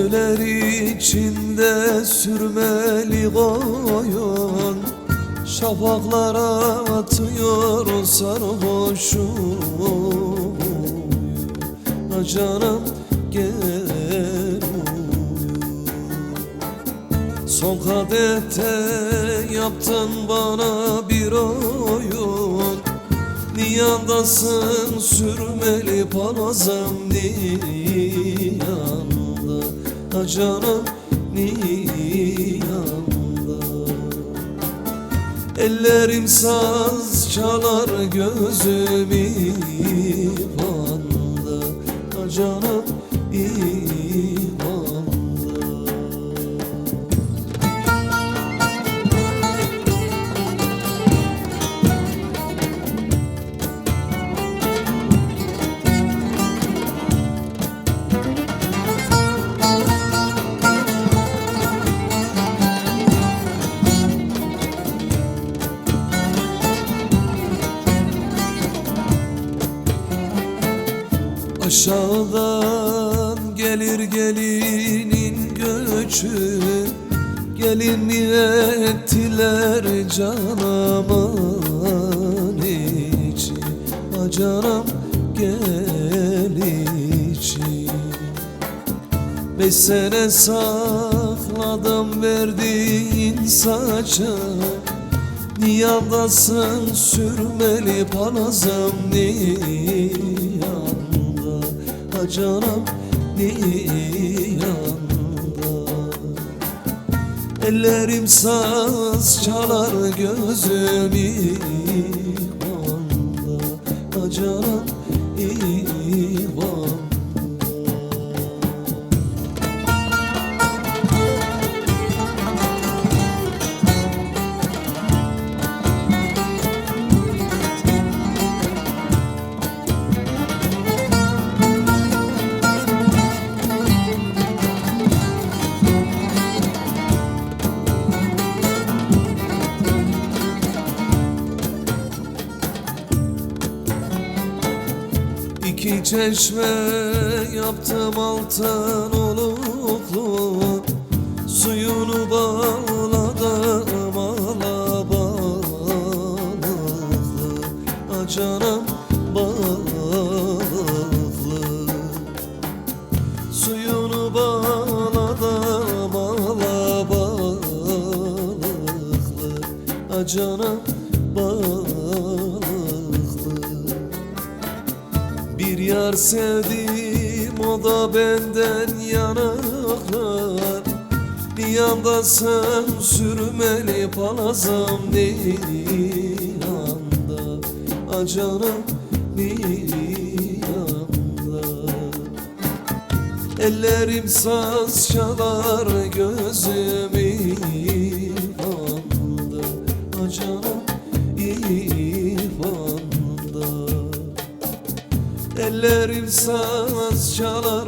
Sürüler içinde sürmeli koyun. Şafaklara atıyor sarhoşum. Canım gel Son kadehte yaptın bana bir oyun. Niyandasın sürmeli palazım niyanda Ha canım niyanda Ellerim saz çalar gözüm ivanda Ha canım Aşağıdan gelir gelinin göçü Gelin ettiler canaman içi Ha canım gel içi Beş sene sakladım verdiğin saça Niyandasın sürmeli palazım niyanda Ha canım niyanda Ellerim saz çalar gözüm ihvanda. Ha canım ihvanda Çeşme yaptım altın oluklu Suyunu bağladım alabalıklı canım balıklı. Suyunu bağladım alabalıklı canım balıklı yar sevdim o da benden yanaklar. Bir yandasın sürmeli palazım niyanda Ah canım niyanda Ellerim saz çalar gözüm ifanda Ah canım Ellerim saz çalar